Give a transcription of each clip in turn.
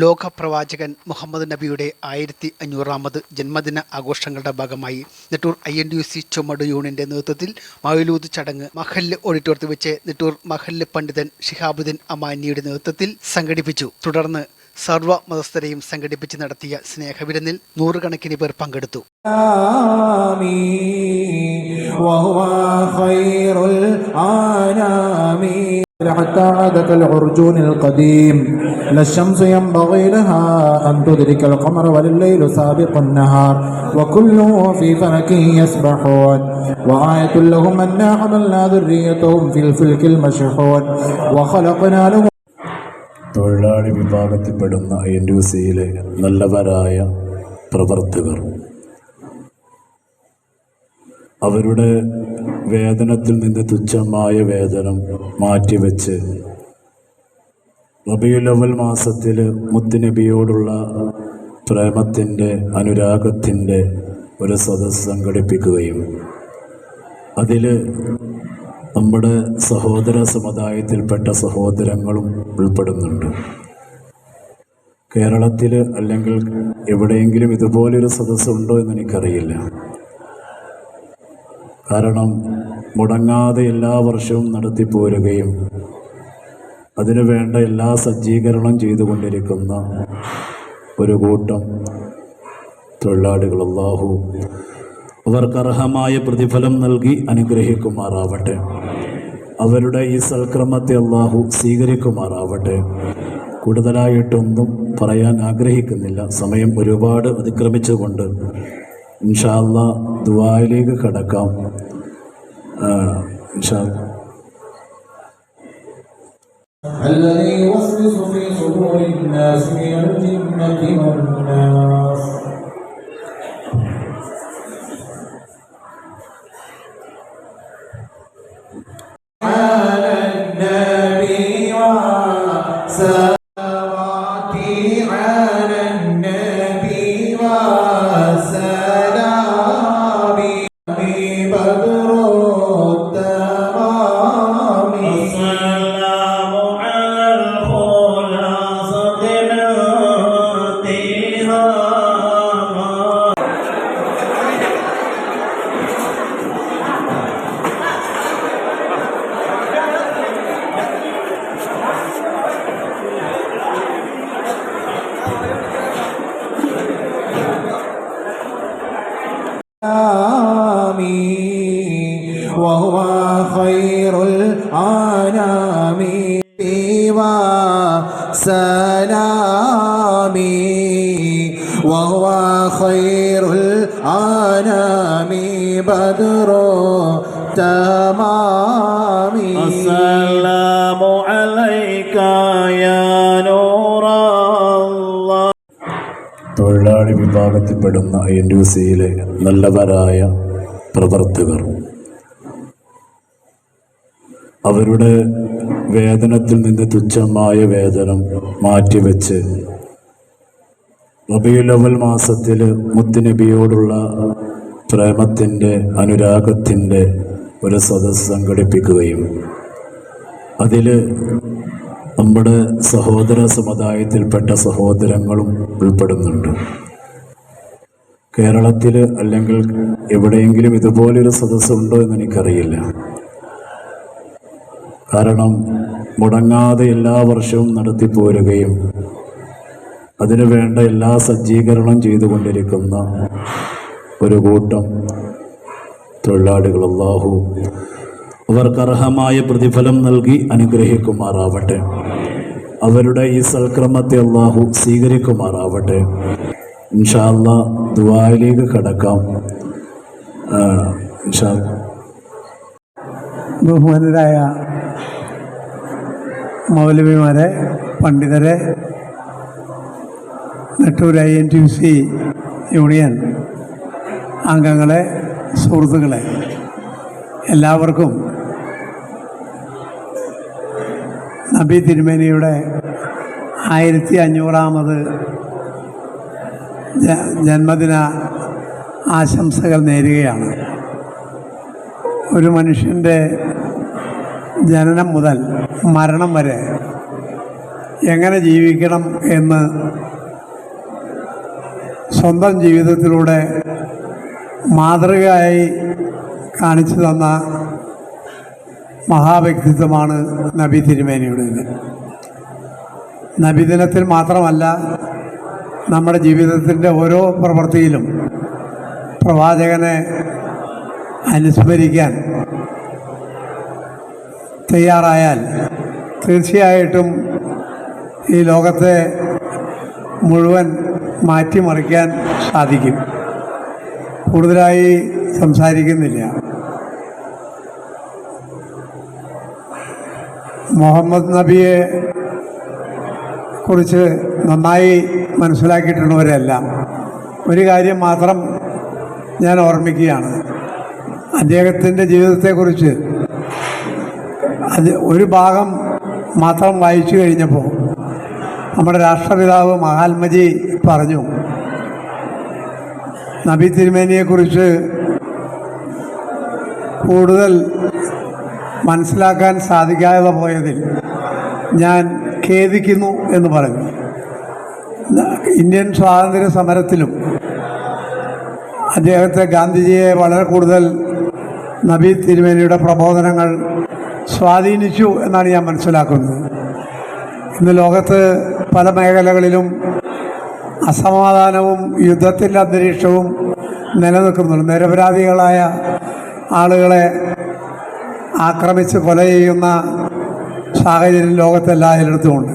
ലോക പ്രവാചകൻ മുഹമ്മദ് നബിയുടെ ആയിരത്തി അഞ്ഞൂറാമത് ജന്മദിന ആഘോഷങ്ങളുടെ ഭാഗമായി Nettoor I N D C ചുമട് യൂണിയന്റെ നേതൃത്വത്തിൽ മൗലൂദ് ചടങ്ങ് മഹല്ല് ഓഡിറ്റോറിയത്തിൽ വെച്ച് നെട്ടൂർ മഹല്ല് പണ്ഡിതൻ ഷിഹാബുദ്ദീൻ അമാനിയുടെ നേതൃത്വത്തിൽ സംഘടിപ്പിച്ചു തുടർന്ന് സർവ്വ മതസ്ഥരെയും സംഘടിപ്പിച്ച് നടത്തിയ സ്നേഹവിരുന്നിൽ നൂറുകണക്കിന് പേർ പങ്കെടുത്തു آمين وهو خير الأنام حتى عاد كالعرجون القديم لا الشمس ينبغي لها أن تدرك القمر ولا الليل سابق النهار وكله في فلك يسبحون وآية لهم أنا حملنا ذريتهم في الفلك المشحون وخلقنا لهم തൊഴിലാളി വിഭാഗത്തിൽപ്പെടുന്ന എൻ യു സിയിലെ നല്ലവരായ പ്രവർത്തകർ അവരുടെ വേതനത്തിൽ നിന്ന് തുച്ഛമായ വേതനം മാറ്റിവെച്ച് റബിയുലവൽ മാസത്തിൽ മുത്തുനബിയോടുള്ള പ്രേമത്തിന്റെ അനുരാഗത്തിന്റെ ഒരു സദസ്സ് സംഘടിപ്പിക്കുകയും അതിൽ നമ്മുടെ സഹോദര സമുദായത്തിൽപ്പെട്ട സഹോദരങ്ങളും ഉൾപ്പെടുന്നുണ്ട്. കേരളത്തിൽ അല്ലെങ്കിൽ എവിടെയെങ്കിലും ഇതുപോലൊരു സദസ്സുണ്ടോ എന്ന് എനിക്കറിയില്ല. കാരണം മുടങ്ങാതെ എല്ലാ വർഷവും നടത്തിപ്പോരുകയും അതിനു വേണ്ട എല്ലാ സജ്ജീകരണം ചെയ്തുകൊണ്ടിരിക്കുന്ന ഒരു കൂട്ടം തൊഴിലാളികൾ അള്ളാഹു അവർക്ക് അർഹമായ പ്രതിഫലം നൽകി അനുഗ്രഹിക്കുമാറാവട്ടെ. അവരുടെ ഈ സൽക്രമത്തെ അള്ളാഹു സ്വീകരിക്കുമാറാവട്ടെ. കൂടുതലായിട്ടൊന്നും പറയാൻ ആഗ്രഹിക്കുന്നില്ല. സമയം ഒരുപാട് അതിക്രമിച്ചുകൊണ്ട് ഇൻഷാല്ല ദുബായിലേക്ക് കടക്കാം. آه، إن شاء الله. الذي يوسوس في صدور الناس من الجنة والنار. وهو خير الأنام. وسلامي وهو خير الأنام. بدر تمام തൊഴിലാളി വിഭാഗത്തിൽപ്പെടുന്ന എൻ യു സിയിലെ നല്ലവരായ പ്രവർത്തകർ. അവരുടെ വേതനത്തിൽ നിന്ന് തുച്ഛമായ വേതനം മാറ്റിവെച്ച് റബിയുലവൽ മാസത്തിൽ മുത്തുനബിയോടുള്ള പ്രേമത്തിന്റെ അനുരാഗത്തിന്റെ ഒരു സദസ്സ് സംഘടിപ്പിക്കുകയും അതിൽ നമ്മുടെ സഹോദര സമുദായത്തിൽപ്പെട്ട സഹോദരങ്ങളും ഉൾപ്പെടുന്നുണ്ട്. കേരളത്തിൽ അല്ലെങ്കിൽ എവിടെയെങ്കിലും ഇതുപോലൊരു സദസ്സുണ്ടോ എന്ന് എനിക്കറിയില്ല കാരണം മുടങ്ങാതെ എല്ലാ വർഷവും നടത്തിപ്പോരുകയും അതിനു വേണ്ട എല്ലാ സജ്ജീകരണം ചെയ്തുകൊണ്ടിരിക്കുന്ന ഒരു കൂട്ടം തൊഴിലാളികൾ അവർക്ക് അർഹമായ പ്രതിഫലം നൽകി അനുഗ്രഹിക്കുമാറാവട്ടെ. അവരുടെ ഈ സൽക്രമത്തെ അള്ളാഹു സ്വീകരിക്കുമാറാവട്ടെ. ഇൻഷാല്ല ദുബായിലേക്ക് കടക്കാം. ബഹുമാനരായ മൗലവിമാരെ പണ്ഡിതരെ Nettoor I N T C union അംഗങ്ങളെ സുഹൃത്തുക്കളെ എല്ലാവർക്കും നബി തിരുമേനിയുടെ ആയിരത്തി അഞ്ഞൂറാമത് ജന്മദിന ആശംസകൾ നേരുകയാണ്. ഒരു മനുഷ്യന്റെ ജനനം മുതൽ മരണം വരെ എങ്ങനെ ജീവിക്കണം എന്ന് സ്വന്തം ജീവിതത്തിലൂടെ മാതൃകയായി കാണിച്ചു തന്ന മഹാവ്യക്തിത്വമാണ് നബി തിരുമേനിയുടേത്. നബിദിനത്തിൽ മാത്രമല്ല നമ്മുടെ ജീവിതത്തിന്റെ ഓരോ പ്രവൃത്തിയിലും പ്രവാചകനെ അനുസ്മരിക്കാൻ തയ്യാറായാൽ തീർച്ചയായിട്ടും ഈ ലോകത്തെ മുഴുവൻ മാറ്റിമറിക്കാൻ സാധിക്കും. കൂടുതലായി സംസാരിക്കുന്നില്ല. മുഹമ്മദ് നബിയെ കുറിച്ച് നന്നായി മനസ്സിലാക്കിയിട്ടുള്ളവരെല്ലാം ഒരു കാര്യം മാത്രം ഞാൻ ഓർമ്മിക്കുകയാണ്. അദ്ദേഹത്തിന്റെ ജീവിതത്തെക്കുറിച്ച് അത് ഒരു ഭാഗം മാത്രം വായിച്ചു കഴിഞ്ഞപ്പോൾ നമ്മുടെ രാഷ്ട്രപിതാവ് മഹാത്മജി പറഞ്ഞു നബി തിരുമേനിയെക്കുറിച്ച് കൂടുതൽ മനസ്സിലാക്കാൻ സാധിക്കാതെ പോയതിൽ ഞാൻ ഖേദിക്കുന്നു എന്ന് പറഞ്ഞു. ഇന്ത്യൻ സ്വാതന്ത്ര്യ സമരത്തിലും അദ്ദേഹത്തെ ഗാന്ധിജിയെ വളരെ കൂടുതൽ നബി തിരുമേനിയുടെ പ്രബോധനങ്ങൾ സ്വാധീനിച്ചു എന്നാണ് ഞാൻ മനസ്സിലാക്കുന്നത്. ഇന്ന് ലോകത്ത് പല മേഖലകളിലും അസമാധാനവും യുദ്ധത്തിന്റെ അന്തരീക്ഷവും നിലനിൽക്കുന്നുണ്ട്. നിരപരാധികളായ ആളുകളെ ആക്രമിച്ച് കൊല ചെയ്യുന്ന സാഹചര്യം ലോകത്തെല്ലായിടത്തുമുണ്ട്.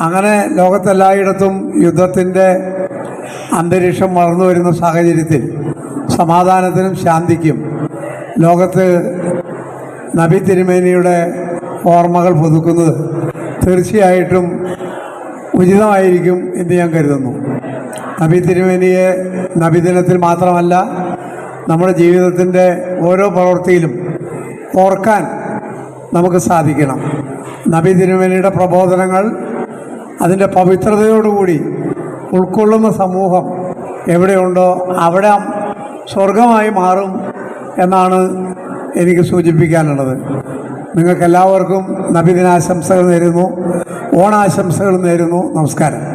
അങ്ങനെ ലോകത്തെല്ലായിടത്തും യുദ്ധത്തിന്റെ അന്തരീക്ഷം വളർന്നു വരുന്ന സാഹചര്യത്തിൽ സമാധാനത്തിനും ശാന്തിക്കും ലോകത്ത് നബി തിരുമേനിയുടെ ഓർമ്മകൾ പുതുക്കുന്നത് തീർച്ചയായിട്ടും ഉചിതമായിരിക്കും എന്ന് ഞാൻ കരുതുന്നു. നബി തിരുമേനിയെ നബിദിനത്തിൽ മാത്രമല്ല നമ്മുടെ ജീവിതത്തിന്റെ ഓരോ പ്രവൃത്തിയിലും ഓർക്കാൻ നമുക്ക് സാധിക്കണം. നബി തിരുമേനിയുടെ പ്രബോധനങ്ങൾ അതിന്റെ പവിത്രതയോടുകൂടി ഉൾക്കൊള്ളുന്ന സമൂഹം എവിടെയുണ്ടോ അവിടെ സ്വർഗമായി മാറും എന്നാണ് എനിക്ക് സൂചിപ്പിക്കാനുള്ളത്. നിങ്ങൾക്കെല്ലാവർക്കും നബിദിനാശംസകൾ നേരുന്നു. ഓണാശംസകൾ നേരുന്നു. നമസ്കാരം.